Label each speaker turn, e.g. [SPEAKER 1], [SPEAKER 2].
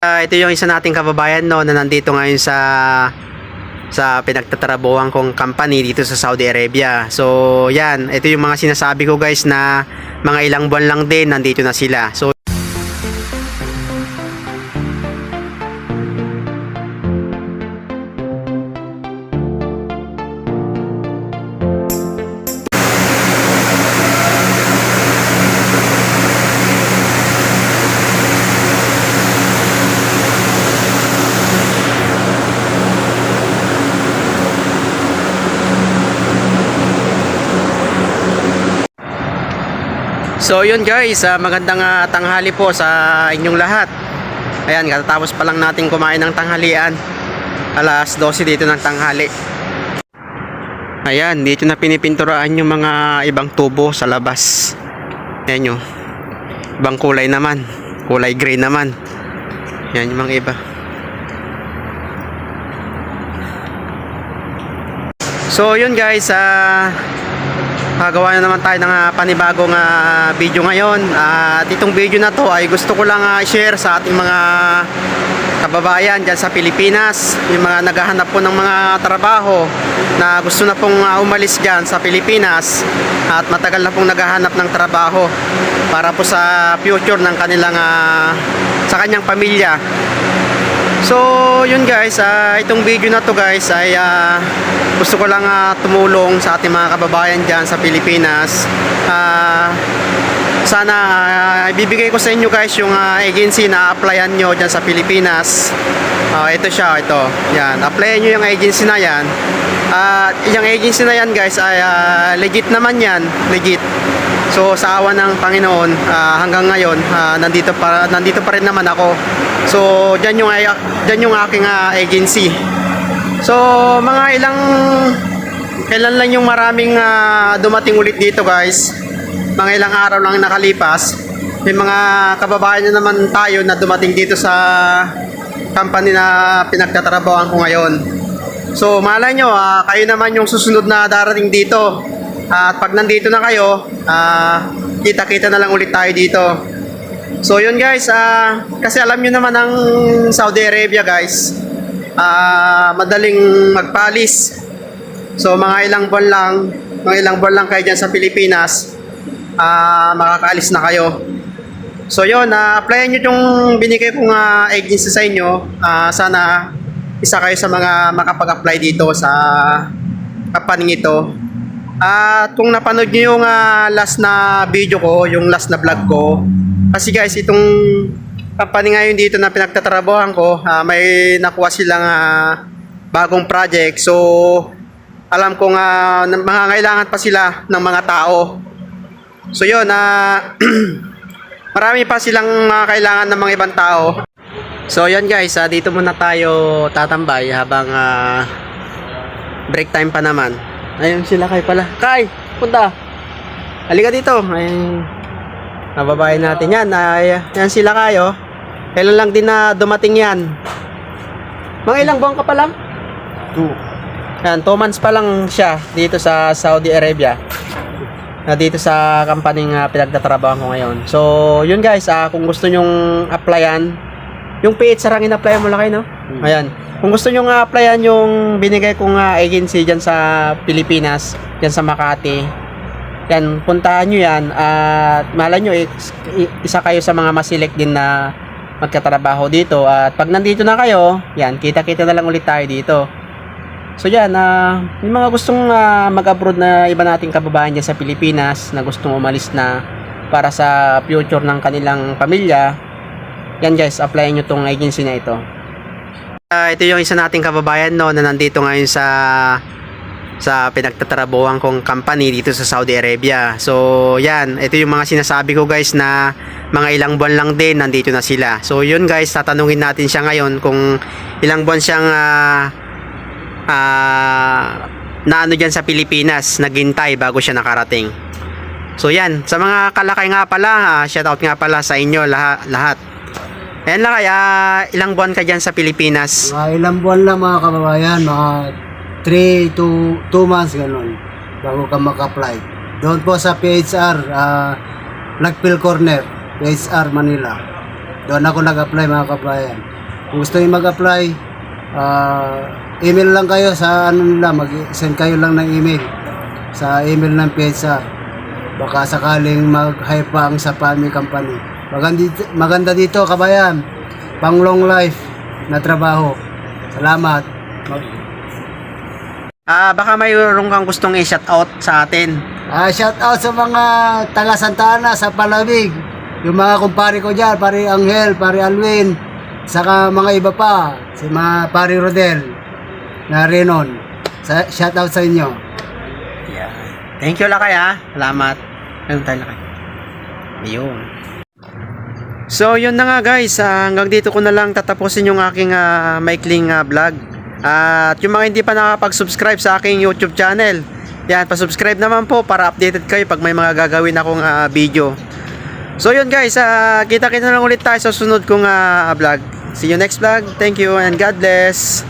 [SPEAKER 1] Ah, ito yung isa nating kababayan no na nandito ngayon sa sa pinagtatrabuhan kong company dito sa Saudi Arabia. So, yan, ito yung mga sinasabi ko guys na mga ilang buwan lang din nandito na sila. So, So yun guys, ah, magandang ah, tanghali po sa inyong lahat. Ayan, katatapos pa lang natin kumain ng tanghalian. Alas 12 dito ng tanghali. Ayan, dito na pinipinturaan yung mga ibang tubo sa labas. Ayan nyo. Ibang kulay naman. Kulay gray naman. Ayan yung mga iba. So yun guys, ah Gagawa na naman tayo ng ah, panibagong ah, video ngayon. at itong video na to ay gusto ko lang ah, i-share sa ating mga kababayan dyan sa Pilipinas. Yung mga naghahanap po ng mga trabaho na gusto na pong ah, umalis dyan sa Pilipinas at matagal na pong naghahanap ng trabaho para po sa future ng kanilang ah, sa kanyang pamilya. So, yun guys, ah, itong video na to guys ay ah, gusto ko lang ah, tumulong sa ating mga kababayan dyan sa Pilipinas. Ah, sana ah, ibibigay ko sa inyo guys yung ah, agency na applyan nyo dyan sa Pilipinas. Ah, ito siya, ito. Yan, applyan nyo yung agency na yan. At yung agency na yan guys ay ah, legit naman yan, legit. So sa awa ng Panginoon ah, hanggang ngayon ah, nandito pa nandito pa rin naman ako. So diyan yung diyan yung aking ah, agency. So mga ilang kailan lang yung maraming ah, dumating ulit dito guys. Mga ilang araw lang nakalipas. May mga kababayan na naman tayo na dumating dito sa company na pinagtatrabahoan ko ngayon. So malay nyo, ah, kayo naman yung susunod na darating dito. At pag nandito na kayo, ah, kita-kita na lang ulit tayo dito. So yun guys, ah, kasi alam nyo naman ang Saudi Arabia guys, ah, madaling magpalis. So mga ilang buwan lang, mga ilang buwan lang kayo dyan sa Pilipinas, ah, makakaalis na kayo. So yun, na applyan nyo yung binigay kong ah, agency sa inyo. Ah, sana isa kayo sa mga makapag-apply dito sa company ito. At kung napanood nyo yung ah, last na video ko, yung last na vlog ko, kasi guys, itong company ngayon dito na pinagtatrabahan ko, ah, may nakuha silang ah, bagong project. So, alam ko nga na- mangangailangan pa sila ng mga tao. So yun, na marami pa silang mga kailangan ng mga ibang tao. So yun guys, ah, dito muna tayo tatambay habang ah, break time pa naman. Ayun sila kay pala. Kay, punta. Halika dito. Ayun. Nababayan natin yan. Ay, yan sila kayo. Kailan lang din na dumating yan. Mga ilang buwan ka pa lang?
[SPEAKER 2] Two.
[SPEAKER 1] Yan, 2 months pa lang siya dito sa Saudi Arabia. Na dito sa company nga pinagtatrabaho ko ngayon. So, yun guys, ah, kung gusto nyong applyan, yung PH sarang in-applyan mo lang kayo, no? Ayan. Kung gusto nyo nga applyan yung binigay kong ah, agency dyan sa Pilipinas, dyan sa Makati, yan, puntahan nyo yan at malay nyo, is- i- isa kayo sa mga maselect din na magkatrabaho dito at pag nandito na kayo, yan, kita-kita na lang ulit tayo dito. So yan, ah yung mga gustong ah, mag-abroad na iba nating kababayan dyan sa Pilipinas na gustong umalis na para sa future ng kanilang pamilya, yan guys, applyan nyo tong agency na ito. Ah, ito yung isa nating kababayan no na nandito ngayon sa sa pinagtatrabuhan kong company dito sa Saudi Arabia. So, yan. Ito yung mga sinasabi ko guys na mga ilang buwan lang din nandito na sila. So, yun guys, tatanungin natin siya ngayon kung ilang buwan siyang ah ah, na ano dyan sa Pilipinas, naghintay bago siya nakarating. So, yan. Sa mga kalakay nga pala, ah, shoutout nga pala sa inyo lahat. lahat. Ayan lang kaya, ilang buwan ka dyan sa Pilipinas?
[SPEAKER 2] Mga ilang buwan lang mga kababayan, mga 3 to 2 months ganun, bago ka maka-apply. Doon po sa PHR, uh, Blackpill Corner, PHR Manila. Doon ako nag-apply mga kabayan. Kung gusto niyo mag-apply, ah, email lang kayo sa ano nila, mag-send kayo lang ng email sa email ng PEDSA. Baka sakaling mag-hire pa ang sa Palmi Company. Maganda maganda dito kabayan. Pang long life na trabaho. Salamat.
[SPEAKER 1] Ah, baka mayroon kang gustong i-shout out sa atin.
[SPEAKER 2] Ah, shout out sa mga taga Santa Ana sa Palamig. Yung mga kumpare ko diyan, pare Angel, pare Alwin, saka mga iba pa, si mga pare Rodel na Renon. Sa, shout out sa inyo.
[SPEAKER 1] Yeah. Thank you lakay ha. Salamat. Ganun tayo lakay. Ayun. So yun na nga guys, Ah, hanggang dito ko na lang tatapusin yung aking ah, maikling ah, vlog. At yung mga hindi pa nakapag-subscribe sa aking YouTube channel, yan, pa-subscribe naman po para updated kayo pag may mga gagawin akong ah, video. So yun guys, ah, kita-kita lang ulit tayo sa sunod kong ah, vlog. See you next vlog. Thank you and God bless.